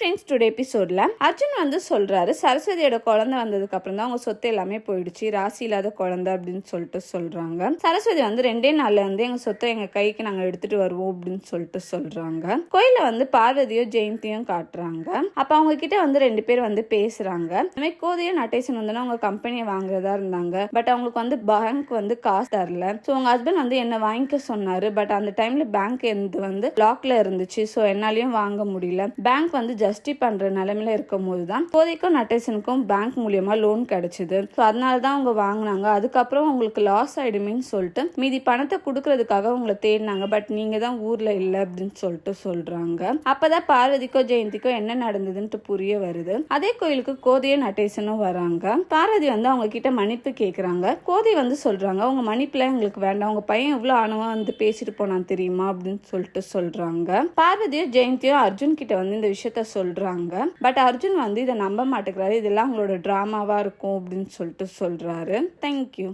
Friends today எபிசோடில் அர்ஜுன் வந்து சொல்கிறாரு சரஸ்வதியோட குழந்தை வந்ததுக்கு அப்புறம் தான் அவங்க சொத்து எல்லாமே போயிடுச்சு ராசி இல்லாத குழந்தை அப்படின்னு சொல்லிட்டு சொல்கிறாங்க சரஸ்வதி வந்து ரெண்டே நாளில் வந்து எங்கள் சொத்தை எங்கள் கைக்கு நாங்கள் எடுத்துகிட்டு வருவோம் அப்படின்னு சொல்லிட்டு சொல்கிறாங்க கோயிலில் வந்து பார்வதியும் ஜெயந்தியும் காட்டுறாங்க. அப்போ அவங்க கிட்ட வந்து ரெண்டு பேர் வந்து பேசுகிறாங்க அதுமாதிரி மாதிரி கோதையும் நட்டேசன் வந்து அவங்க கம்பெனியை வாங்குறதா இருந்தாங்க. பட் அவங்களுக்கு வந்து பேங்க் வந்து காசு தரல. ஸோ உங்கள் ஹஸ்பண்ட் வந்து என்ன வாங்கிக்க சொன்னார்? பட் அந்த டைமில் பேங்க் வந்து லாக்ல இருந்துச்சு. ஸோ என்னாலையும் வாங்க முடியல. பேங்க் வந்து ஜஸ்டி பண்ற நிலைமையில இருக்கும் போது தான் கோதைக்கும் நட்டேசனுக்கும் பேங்க் மூலியமா லோன் கிடைச்சது. ஸோ அதனால தான் அவங்க வாங்கினாங்க. அதுக்கப்புறம் உங்களுக்கு லாஸ் ஆயிடுமேன்னு சொல்லிட்டு மீதி பணத்தை கொடுக்கறதுக்காக உங்களை தேடினாங்க. பட் நீங்க தான் ஊர்ல இல்லை அப்படின்னு சொல்லிட்டு சொல்றாங்க. அப்பதான் பார்வதிக்கோ ஜெயந்திக்கோ என்ன நடந்ததுன்ட்டு புரிய வருது. அதே கோயிலுக்கு கோதையும் நட்டேசனும் வராங்க. பார்வதி வந்து அவங்க கிட்ட மன்னிப்பு கேக்குறாங்க. கோதை வந்து சொல்றாங்க உங்க மன்னிப்புல எங்களுக்கு வேண்டாம். உங்க பையன் இவ்வளவு ஆணவா வந்து பேசிட்டு போனான் தெரியுமா? அப்படின்னு சொல்லிட்டு சொல்றாங்க. பார்வதியும் ஜெயந்தியும் அர்ஜுன் கிட்ட வந்து இந்த விஷயத்த சொல்றாங்க. பட் அர்ஜுன் வந்து இதை நம்ப மாட்டேங்கிறாரு. இதெல்லாம் அவங்களோட ட்ராமாவாக இருக்கும் அப்படின்னு சொல்லிட்டு சொல்கிறாரு தேங்க்யூ